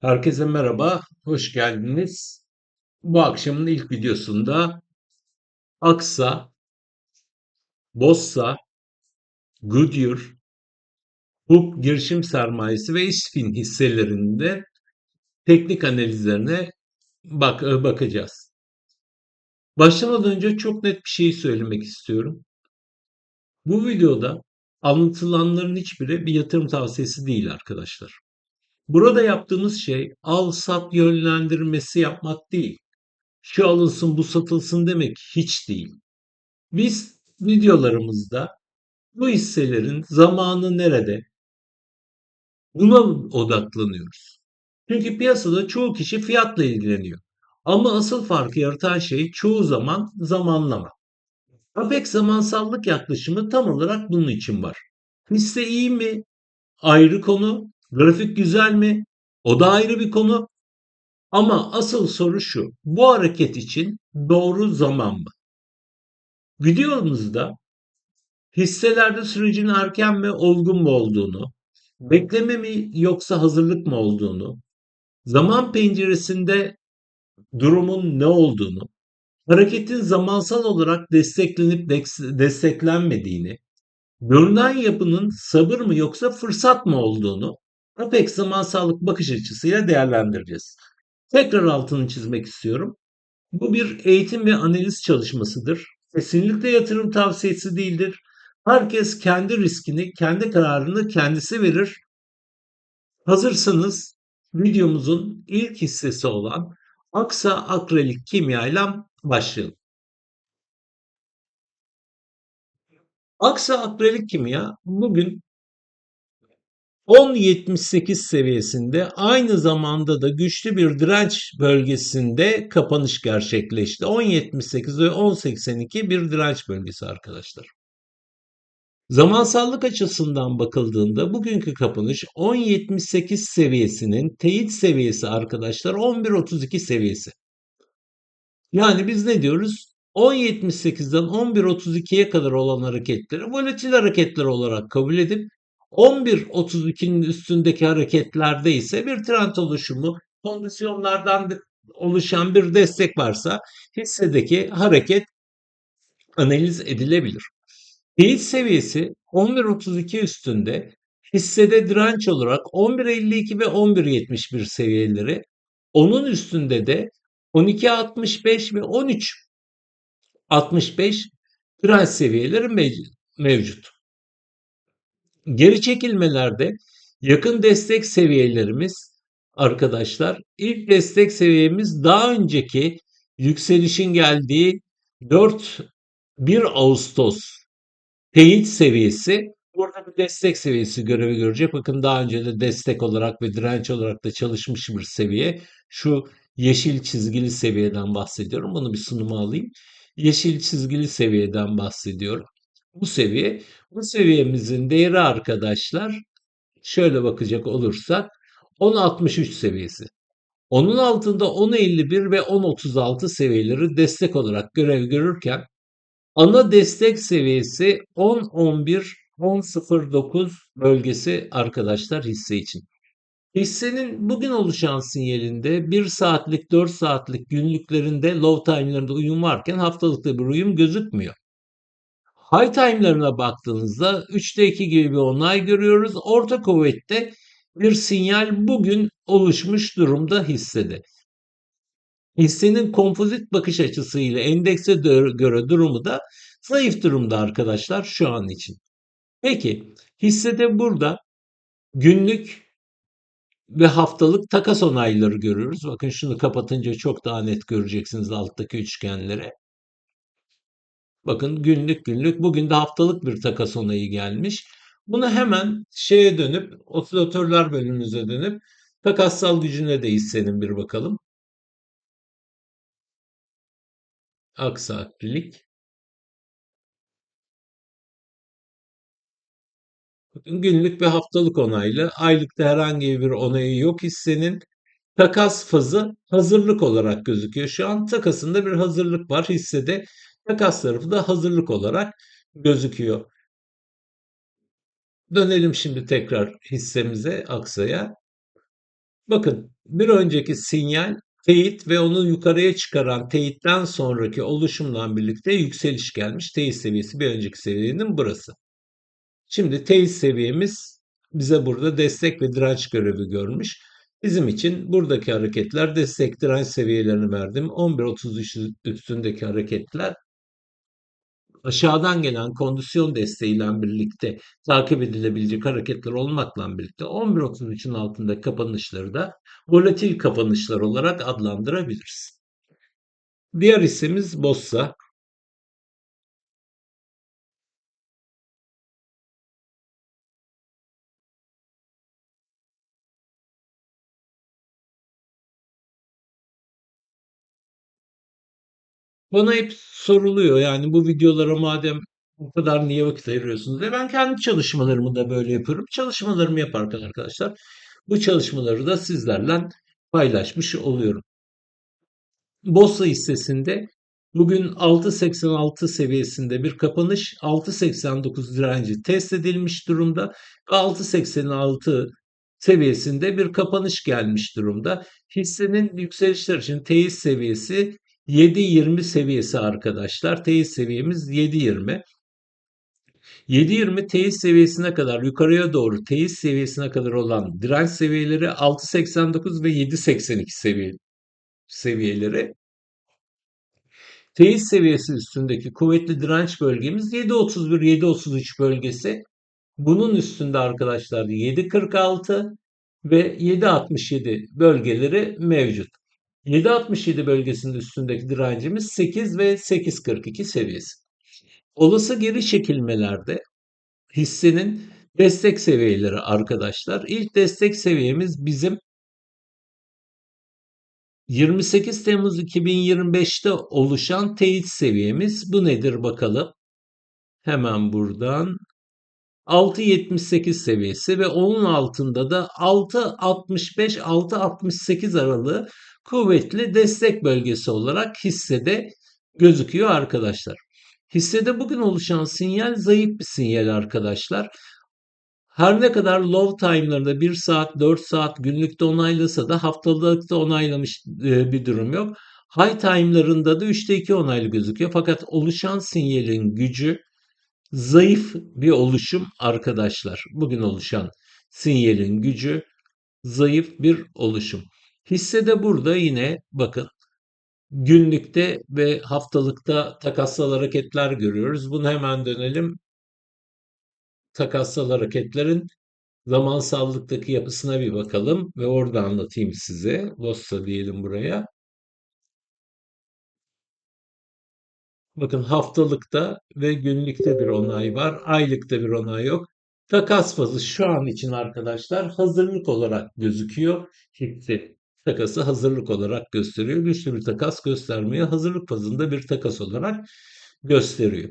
Herkese merhaba, hoş geldiniz. Bu akşamın ilk videosunda Aksa, Bossa, Goodyear, Hub girişim sermayesi ve İSFİN hisselerinde teknik analizlerine bak bakacağız. Başlamadan önce çok net bir şey söylemek istiyorum. Bu videoda anlatılanların hiçbiri bir yatırım tavsiyesi değil arkadaşlar. Burada yaptığımız şey al sat yönlendirmesi yapmak değil. Şu alınsın bu satılsın demek hiç değil. Biz videolarımızda bu hisselerin zamanı nerede buna odaklanıyoruz. Çünkü piyasada çoğu kişi fiyatla ilgileniyor. Ama asıl farkı yaratan şey çoğu zaman zamanlama. Apex zamansallık yaklaşımı tam olarak bunun için var. Hisse iyi mi? Ayrı konu. Grafik güzel mi? O da ayrı bir konu. Ama asıl soru şu. Bu hareket için doğru zaman mı? Videomuzda hisselerde sürecin erken mi olgun mu olduğunu, bekleme mi yoksa hazırlık mı olduğunu, zaman penceresinde durumun ne olduğunu, hareketin zamansal olarak desteklenip desteklenmediğini, görünen yapının sabır mı yoksa fırsat mı olduğunu Apex zamansallık bakış açısıyla değerlendireceğiz. Tekrar altını çizmek istiyorum. Bu bir eğitim ve analiz çalışmasıdır. Kesinlikle yatırım tavsiyesi değildir. Herkes kendi riskini, kendi kararını kendisi verir. Hazırsanız videomuzun ilk hissesi olan Aksa Akrelik Kimya ile başlayalım. Aksa Akrelik Kimya bugün 10.78 seviyesinde aynı zamanda da güçlü bir direnç bölgesinde kapanış gerçekleşti. 10.78 ve 10.82 bir direnç bölgesi arkadaşlar. Zamansallık açısından bakıldığında bugünkü kapanış 10.78 seviyesinin teyit seviyesi arkadaşlar 11.32 seviyesi. Yani biz ne diyoruz? 10.78'den 11.32'ye kadar olan hareketleri volatil hareketler olarak kabul edip 11.32'nin üstündeki hareketlerde ise bir trend oluşumu kondisyonlardan oluşan bir destek varsa hissedeki hareket analiz edilebilir. Teyit seviyesi 11.32 üstünde hissede direnç olarak 11.52 ve 11.71 seviyeleri onun üstünde de 12.65 ve 13.65 direnç seviyeleri mevcut. Geri çekilmelerde yakın destek seviyelerimiz arkadaşlar ilk destek seviyemiz daha önceki yükselişin geldiği 4 1 Ağustos teyit seviyesi burada bir destek seviyesi görevi görecek. Bakın daha önce de destek olarak ve direnç olarak da çalışmış bir seviye. Şu yeşil çizgili seviyeden bahsediyorum. Bunu bir sunuma alayım. Yeşil çizgili seviyeden bahsediyorum. Bu seviye, bu seviyemizin değeri arkadaşlar şöyle bakacak olursak 10.63 seviyesi. Onun altında 10.51 ve 10.36 seviyeleri destek olarak görev görürken ana destek seviyesi 10.11 10.09 bölgesi arkadaşlar hisse için. Hissenin bugün oluşan sinyalinde 1 saatlik 4 saatlik günlüklerinde low time'larında uyum varken haftalıkta bir uyum gözükmüyor. High time'larına baktığınızda 3'te 2 gibi bir onay görüyoruz. Orta kuvvette bir sinyal bugün oluşmuş durumda hissede. Hissenin kompozit bakış açısıyla endekse göre durumu da zayıf durumda arkadaşlar şu an için. Peki hissede burada günlük ve haftalık takas onayları görüyoruz. Bakın şunu kapatınca çok daha net göreceksiniz alttaki üçgenlere. Bakın günlük günlük bugün de haftalık bir takas onayı gelmiş. Bunu hemen şeye dönüp osilatörler bölümümüze dönüp takassal gücüne de hissenin bir bakalım. Aksaklilik. Günlük ve haftalık onaylı. Aylıkta herhangi bir onayı yok hissenin. Takas fazı hazırlık olarak gözüküyor. Şu an takasında bir hazırlık var hissede. Takas tarafı da hazırlık olarak gözüküyor. Dönelim şimdi tekrar hissemize, Aksa'ya. Bakın bir önceki sinyal teyit ve onu yukarıya çıkaran teyitten sonraki oluşumla birlikte yükseliş gelmiş. Teyit seviyesi bir önceki seviyenin burası. Şimdi teyit seviyemiz bize burada destek ve direnç görevi görmüş. Bizim için buradaki hareketler destek direnç seviyelerini verdim. 11.33 üstündeki hareketler aşağıdan gelen kondisyon desteğiyle birlikte takip edilebilecek hareketler olmakla birlikte 11.33'ün altında kapanışları da volatil kapanışlar olarak adlandırabiliriz. Diğer hissemiz Bossa. Bana hep soruluyor yani bu videolara madem bu kadar niye vakit ayırıyorsunuz diye. Ben kendi çalışmalarımı da böyle yapıyorum. Çalışmalarımı yaparken arkadaşlar bu çalışmaları da sizlerle paylaşmış oluyorum. Bossa hissesinde bugün 6.86 seviyesinde bir kapanış, 6.89 direnci test edilmiş durumda. 6.86 seviyesinde bir kapanış gelmiş durumda. Hissenin yükselişler için teyit seviyesi 7.20 seviyesi arkadaşlar. Teyit seviyemiz 7.20. 7.20 teyit seviyesine kadar yukarıya doğru teyit seviyesine kadar olan direnç seviyeleri 6.89 ve 7.82 seviye, seviyeleri. Teyit seviyesi üstündeki kuvvetli direnç bölgemiz 7.31-7.33 bölgesi. Bunun üstünde arkadaşlar 7.46 ve 7.67 bölgeleri mevcut. 7.67 bölgesinin üstündeki direncimiz 8 ve 8.42 seviyesi. Olası geri çekilmelerde hissenin destek seviyeleri arkadaşlar. İlk destek seviyemiz bizim 28 Temmuz 2025'te oluşan teyit seviyemiz. Bu nedir bakalım. Hemen buradan 6.78 seviyesi ve onun altında da 6.65-6.68 aralığı kuvvetli destek bölgesi olarak hissede gözüküyor arkadaşlar. Hissede bugün oluşan sinyal zayıf bir sinyal arkadaşlar. Her ne kadar low time'larında 1 saat, 4 saat günlükte onaylasa da haftalıkta onaylamış e, bir durum yok. High time'larında da 3'te 2 onaylı gözüküyor. Fakat oluşan sinyalin gücü zayıf bir oluşum arkadaşlar. Bugün oluşan sinyalin gücü zayıf bir oluşum. Hissede burada yine bakın günlükte ve haftalıkta takassal hareketler görüyoruz. Bunu hemen dönelim. Takassal hareketlerin zamansallıktaki yapısına bir bakalım ve orada anlatayım size. Bossa diyelim buraya. Bakın haftalıkta ve günlükte bir onay var. Aylıkta bir onay yok. Takas fazı şu an için arkadaşlar hazırlık olarak gözüküyor. Hisse takası hazırlık olarak gösteriyor. Güçlü bir takas göstermiyor. Hazırlık fazında bir takas olarak gösteriyor.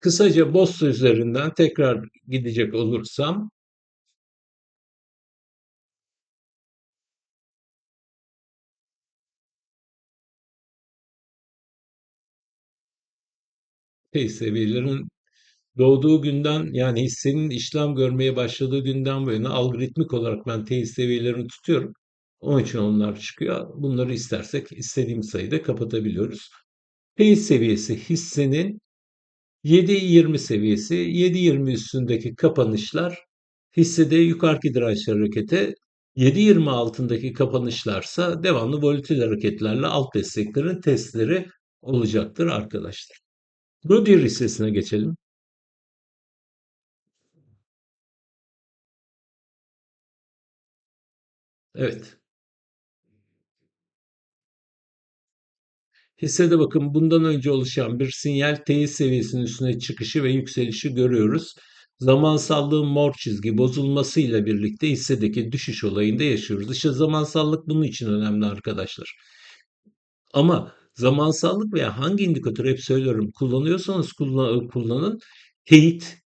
Kısaca Bossa üzerinden tekrar gidecek olursam seviyelerin doğduğu günden yani hissenin işlem görmeye başladığı günden bu yana algoritmik olarak ben teyit seviyelerini tutuyorum. Onun için onlar çıkıyor. Bunları istersek istediğim sayıda kapatabiliyoruz. Teyit seviyesi hissenin 7.20 seviyesi, 7.20 üstündeki kapanışlar hissede yukarıki direnç harekete, 7.20 altındaki kapanışlarsa devamlı volatil hareketlerle alt desteklerin testleri olacaktır arkadaşlar. Goodyear hissesine geçelim. Evet. Hissede bakın bundan önce oluşan bir sinyal teyit seviyesinin üstüne çıkışı ve yükselişi görüyoruz. Zamansallığın mor çizgi bozulmasıyla birlikte hissedeki düşüş olayında yaşıyoruz. İşte zamansallık bunun için önemli arkadaşlar. Ama zamansallık veya hangi indikatör hep söylüyorum kullanıyorsanız kullanın teyit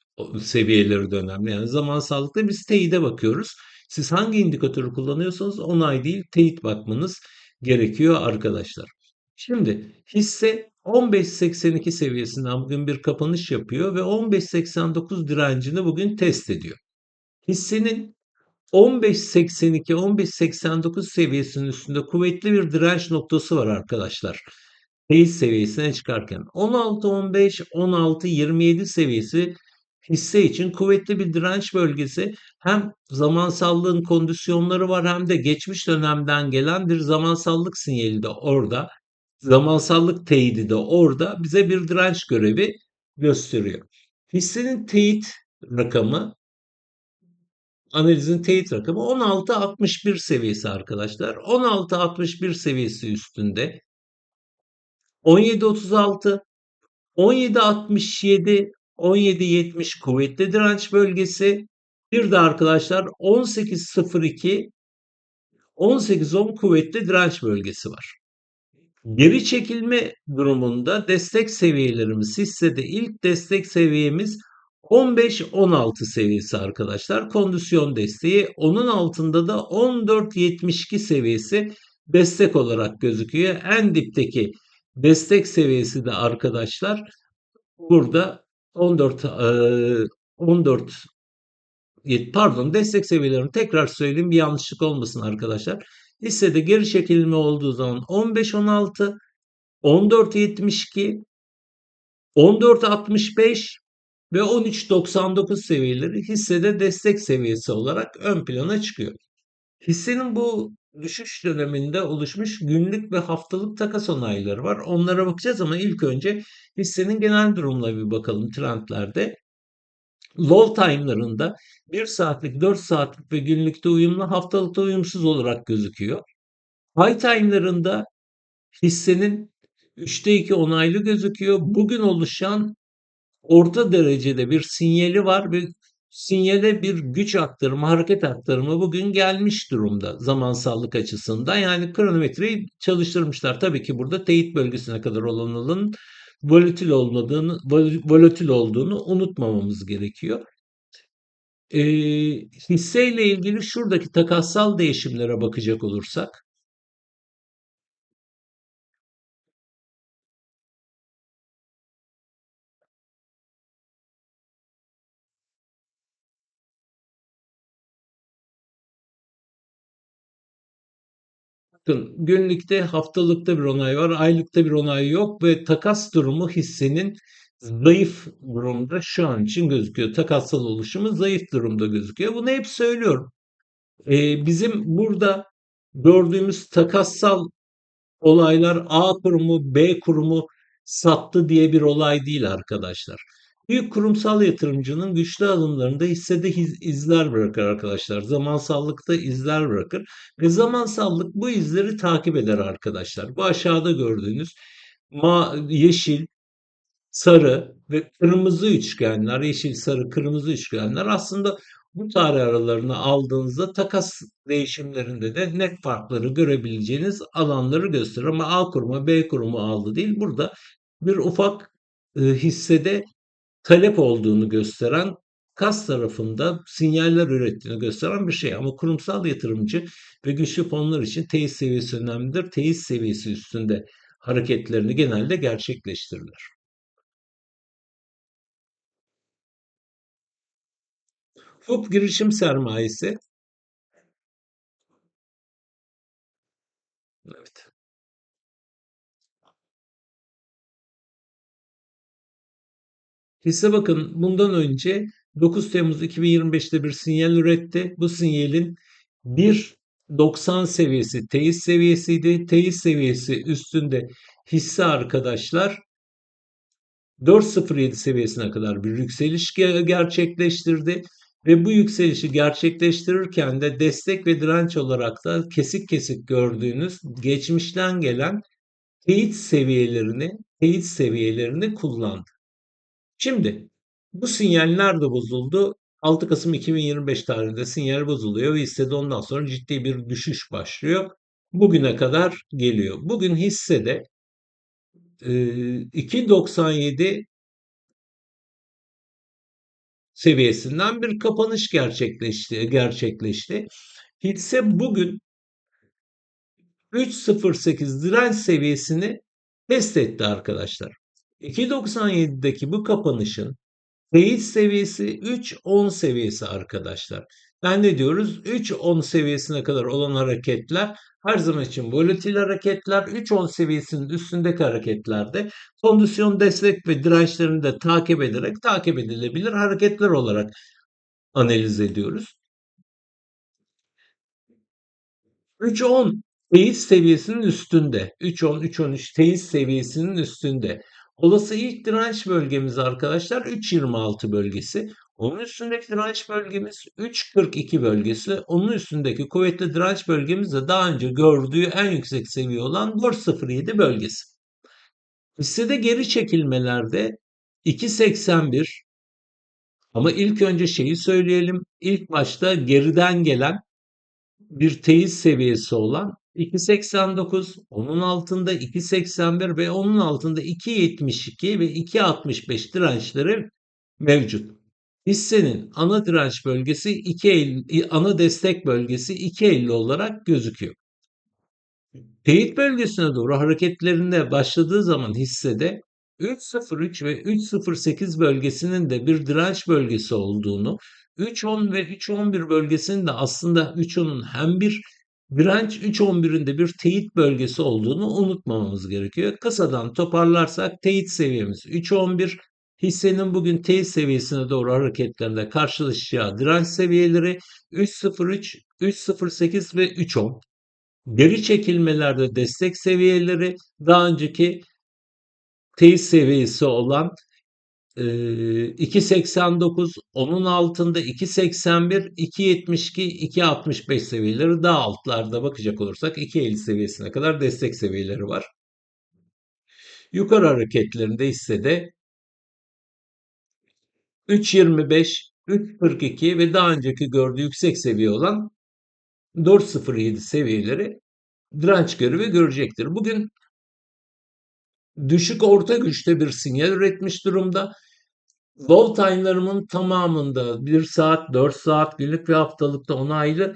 seviyeleri de önemli. Yani zamansallıkta biz teyide bakıyoruz. Siz hangi indikatörü kullanıyorsanız onay değil teyit bakmanız gerekiyor arkadaşlar. Şimdi hisse 15.82 seviyesinden bugün bir kapanış yapıyor ve 15.89 direncini bugün test ediyor. Hissenin 15.82, 15.89 seviyesinin üstünde kuvvetli bir direnç noktası var arkadaşlar. Base seviyesine çıkarken 16-15, 16-27 seviyesi hisse için kuvvetli bir direnç bölgesi. Hem zamansallığın kondisyonları var hem de geçmiş dönemden gelen bir zamansallık sinyali de orada. Zamansallık teyidi de orada bize bir direnç görevi gösteriyor. Hissenin teyit rakamı analizin teyit rakamı 16.61 seviyesi arkadaşlar. 16.61 seviyesi üstünde 17.36 17.67 17.70 kuvvetli direnç bölgesi. Bir de arkadaşlar 18.02 18.10 kuvvetli direnç bölgesi var. Geri çekilme durumunda destek seviyelerimiz hissede ilk destek seviyemiz 15-16 seviyesi arkadaşlar. Kondisyon desteği. Onun altında da 14-72 seviyesi destek olarak gözüküyor. En dipteki destek seviyesi de arkadaşlar burada 14 e, 14 pardon destek seviyelerini tekrar söyleyeyim bir yanlışlık olmasın arkadaşlar. Hissede geri çekilme olduğu zaman 15-16 14.72 14.65 ve 13.99 seviyeleri hissede destek seviyesi olarak ön plana çıkıyor. Hissenin bu düşüş döneminde oluşmuş günlük ve haftalık takas onayları var. Onlara bakacağız ama ilk önce hissenin genel durumuna bir bakalım trendlerde. Low time'larında 1 saatlik, 4 saatlik ve günlükte uyumlu, haftalıkta uyumsuz olarak gözüküyor. High time'larında hissenin 3'te 2 onaylı gözüküyor. Bugün oluşan orta derecede bir sinyali var ve sinyale bir güç aktarımı, hareket aktarımı bugün gelmiş durumda zamansallık açısından. Yani kronometreyi çalıştırmışlar. Tabii ki burada teyit bölgesine kadar olan alanın volatil olmadığını, volatil olduğunu unutmamamız gerekiyor. E, hisseyle ilgili şuradaki takassal değişimlere bakacak olursak Bakın günlükte haftalıkta bir onay var, aylıkta bir onay yok ve takas durumu hissenin zayıf durumda şu an için gözüküyor. Takassal oluşumu zayıf durumda gözüküyor. Bunu hep söylüyorum. Ee, bizim burada gördüğümüz takassal olaylar A kurumu, B kurumu sattı diye bir olay değil arkadaşlar. Büyük kurumsal yatırımcının güçlü alımlarında hissede izler bırakır arkadaşlar. Zamansallıkta izler bırakır ve zamansallık bu izleri takip eder arkadaşlar. Bu aşağıda gördüğünüz ma yeşil, sarı ve kırmızı üçgenler, yeşil, sarı, kırmızı üçgenler aslında bu tarih aralarını aldığınızda takas değişimlerinde de net farkları görebileceğiniz alanları gösterir. Ama A kurumu B kurumu aldı değil. Burada bir ufak e, hissede talep olduğunu gösteren kas tarafında sinyaller ürettiğini gösteren bir şey. Ama kurumsal yatırımcı ve güçlü fonlar için teyit seviyesi önemlidir. Teyit seviyesi üstünde hareketlerini genelde gerçekleştirirler. HUP girişim sermayesi Hisse bakın bundan önce 9 Temmuz 2025'te bir sinyal üretti. Bu sinyalin 1.90 seviyesi teyit seviyesiydi. Teyit seviyesi üstünde hisse arkadaşlar 4.07 seviyesine kadar bir yükseliş gerçekleştirdi ve bu yükselişi gerçekleştirirken de destek ve direnç olarak da kesik kesik gördüğünüz geçmişten gelen teyit seviyelerini teyit seviyelerini kullandı. Şimdi bu sinyal nerede bozuldu? 6 Kasım 2025 tarihinde sinyal bozuluyor ve hissede ondan sonra ciddi bir düşüş başlıyor. Bugüne kadar geliyor. Bugün hissede 2.97 seviyesinden bir kapanış gerçekleşti. gerçekleşti. Hisse bugün 3.08 direnç seviyesini test etti arkadaşlar. 2.97'deki bu kapanışın teyit seviyesi 3.10 seviyesi arkadaşlar. Ben ne diyoruz? 3.10 seviyesine kadar olan hareketler her zaman için volatil hareketler 3.10 seviyesinin üstündeki hareketlerde kondisyon destek ve dirençlerini de takip ederek takip edilebilir hareketler olarak analiz ediyoruz. 3.10 teyit seviyesinin üstünde. 3.10, 3.13 teyit seviyesinin üstünde. Olası ilk direnç bölgemiz arkadaşlar 3.26 bölgesi. Onun üstündeki direnç bölgemiz 3.42 bölgesi. Onun üstündeki kuvvetli direnç bölgemiz de daha önce gördüğü en yüksek seviye olan 4.07 bölgesi. Hissede geri çekilmelerde 2.81 ama ilk önce şeyi söyleyelim. İlk başta geriden gelen bir teyit seviyesi olan 2.89, onun altında 2.81 ve onun altında 2.72 ve 2.65 dirençleri mevcut. Hissenin ana direnç bölgesi 2.50, ana destek bölgesi 2.50 olarak gözüküyor. Teyit bölgesine doğru hareketlerinde başladığı zaman hissede 3.03 ve 3.08 bölgesinin de bir direnç bölgesi olduğunu, 3.10 ve 3.11 bölgesinin de aslında 3.10'un hem bir direnç 3.11'in de bir teyit bölgesi olduğunu unutmamamız gerekiyor. Kısadan toparlarsak teyit seviyemiz 3.11, hissenin bugün teyit seviyesine doğru hareketlerinde karşılaşacağı direnç seviyeleri 3.03, 3.08 ve 3.10. Geri çekilmelerde destek seviyeleri daha önceki teyit seviyesi olan 2.89, onun altında 2.81, 2.72, 2.65 seviyeleri daha altlarda bakacak olursak 2.50 seviyesine kadar destek seviyeleri var. Yukarı hareketlerinde ise de 3.25, 3.42 ve daha önceki gördüğü yüksek seviye olan 4.07 seviyeleri direnç görevi görecektir. Bugün düşük orta güçte bir sinyal üretmiş durumda. Low time'larımın tamamında 1 saat, 4 saat, günlük ve haftalıkta onaylı.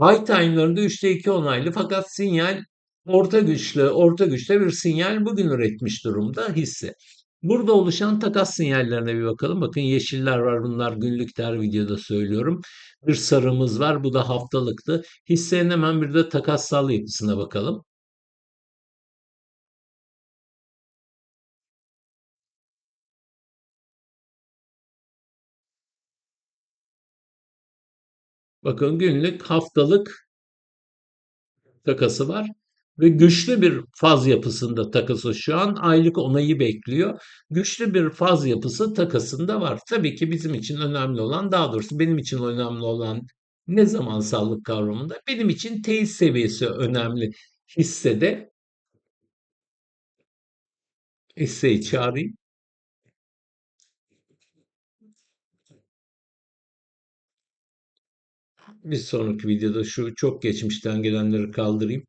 High time'larında 3'te 2 onaylı fakat sinyal orta güçlü, orta güçte bir sinyal bugün üretmiş durumda hisse. Burada oluşan takas sinyallerine bir bakalım. Bakın yeşiller var bunlar günlükler videoda söylüyorum. Bir sarımız var bu da haftalıktı. Hissenin hemen bir de takassal yapısına bakalım. Bakın günlük, haftalık takası var ve güçlü bir faz yapısında takası şu an aylık onayı bekliyor. Güçlü bir faz yapısı takasında var. Tabii ki bizim için önemli olan daha doğrusu benim için önemli olan ne zamansallık kavramında benim için teyit seviyesi önemli hissede hisseyi çağırayım. Bir sonraki videoda şu çok geçmişten gelenleri kaldırayım.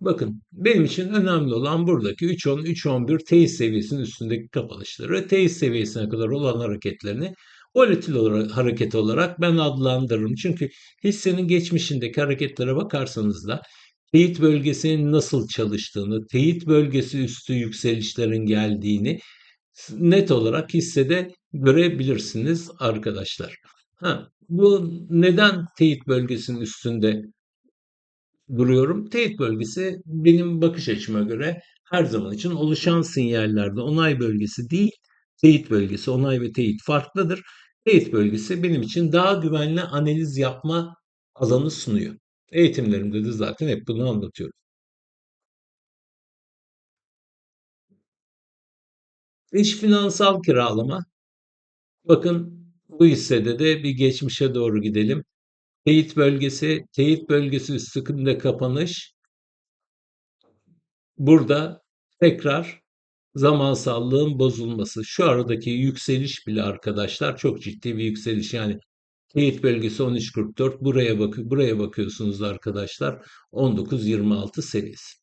Bakın benim için önemli olan buradaki 3.10, 3.11 teyit seviyesinin üstündeki kapanışları. Teyit seviyesine kadar olan hareketlerini volatil olarak, hareket olarak ben adlandırırım. Çünkü hissenin geçmişindeki hareketlere bakarsanız da teyit bölgesinin nasıl çalıştığını, teyit bölgesi üstü yükselişlerin geldiğini net olarak hissede görebilirsiniz arkadaşlar. Ha, bu neden teyit bölgesinin üstünde duruyorum? Teyit bölgesi benim bakış açıma göre her zaman için oluşan sinyallerde onay bölgesi değil, teyit bölgesi, onay ve teyit farklıdır. Teyit bölgesi benim için daha güvenli analiz yapma alanı sunuyor. Eğitimlerimde de zaten hep bunu anlatıyorum. İş finansal kiralama. Bakın bu hissede de bir geçmişe doğru gidelim. Teyit bölgesi, teyit bölgesi üstünde kapanış. Burada tekrar zamansallığın bozulması. Şu aradaki yükseliş bile arkadaşlar çok ciddi bir yükseliş. Yani teyit bölgesi 13.44 buraya bak buraya bakıyorsunuz arkadaşlar 19.26 seviyesi.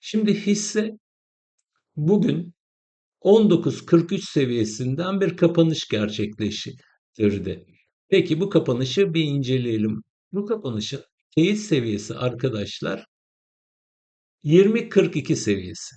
Şimdi hisse bugün 19.43 seviyesinden bir kapanış gerçekleştirdi. Peki bu kapanışı bir inceleyelim. Bu kapanışın teyit seviyesi arkadaşlar 20-42 seviyesi.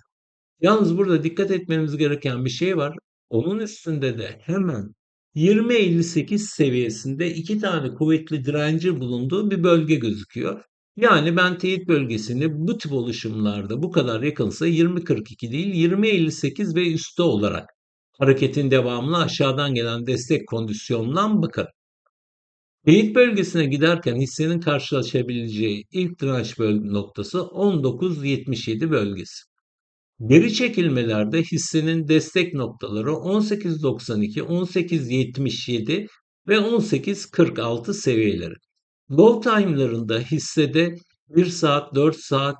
Yalnız burada dikkat etmemiz gereken bir şey var. Onun üstünde de hemen 20-58 seviyesinde iki tane kuvvetli direnci bulunduğu bir bölge gözüküyor. Yani ben teyit bölgesini bu tip oluşumlarda bu kadar yakınsa 20-42 değil 20-58 ve üstü olarak hareketin devamlı aşağıdan gelen destek kondisyonundan bakarım. Teyit bölgesine giderken hissenin karşılaşabileceği ilk direnç noktası 19.77 bölgesi. Geri çekilmelerde hissenin destek noktaları 18.92, 18.77 ve 18.46 seviyeleri. Low time'larında hissede 1 saat, 4 saat,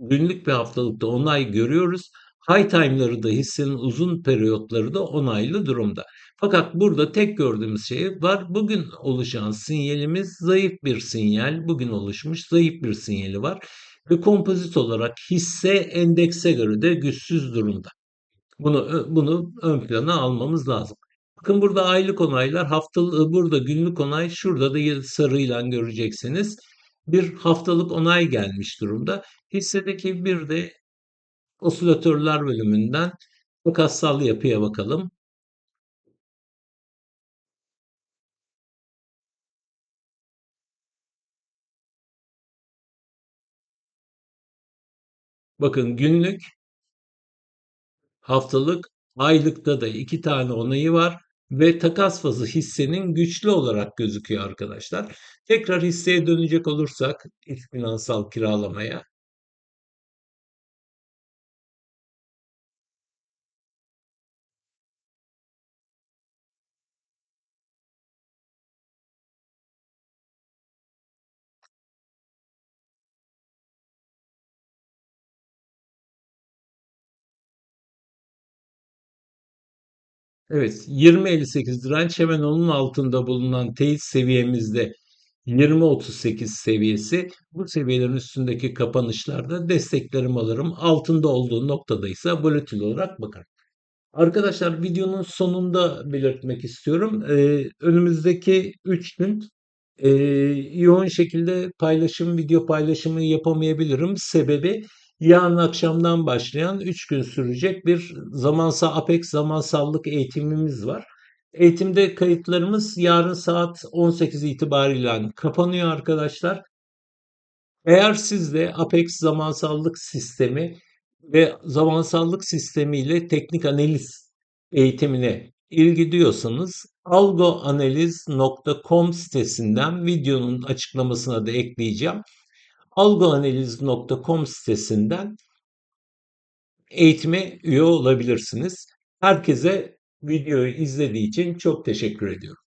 günlük ve haftalıkta onay görüyoruz. High time'ları da hissenin uzun periyotları da onaylı durumda. Fakat burada tek gördüğümüz şey var. Bugün oluşan sinyalimiz zayıf bir sinyal. Bugün oluşmuş zayıf bir sinyali var. Ve kompozit olarak hisse endekse göre de güçsüz durumda. Bunu bunu ön plana almamız lazım. Bakın burada aylık onaylar, haftalık burada günlük onay, şurada da sarıyla göreceksiniz. Bir haftalık onay gelmiş durumda. Hissedeki bir de osilatörler bölümünden takassal yapıya bakalım. Bakın günlük, haftalık, aylıkta da iki tane onayı var ve takas fazı hissenin güçlü olarak gözüküyor arkadaşlar. Tekrar hisseye dönecek olursak iç finansal kiralamaya Evet 20.58 direnç hemen onun altında bulunan teyit seviyemizde 20.38 seviyesi. Bu seviyelerin üstündeki kapanışlarda desteklerimi alırım. Altında olduğu noktada ise volatil olarak bakarım. Arkadaşlar videonun sonunda belirtmek istiyorum. Ee, önümüzdeki 3 gün e, yoğun şekilde paylaşım, video paylaşımı yapamayabilirim. Sebebi yarın akşamdan başlayan 3 gün sürecek bir zamansal Apex zamansallık eğitimimiz var. Eğitimde kayıtlarımız yarın saat 18 itibariyle kapanıyor arkadaşlar. Eğer siz de Apex zamansallık sistemi ve zamansallık sistemiyle teknik analiz eğitimine ilgi duyuyorsanız algoanaliz.com sitesinden videonun açıklamasına da ekleyeceğim. algoanaliz.com sitesinden eğitime üye olabilirsiniz. Herkese videoyu izlediği için çok teşekkür ediyorum.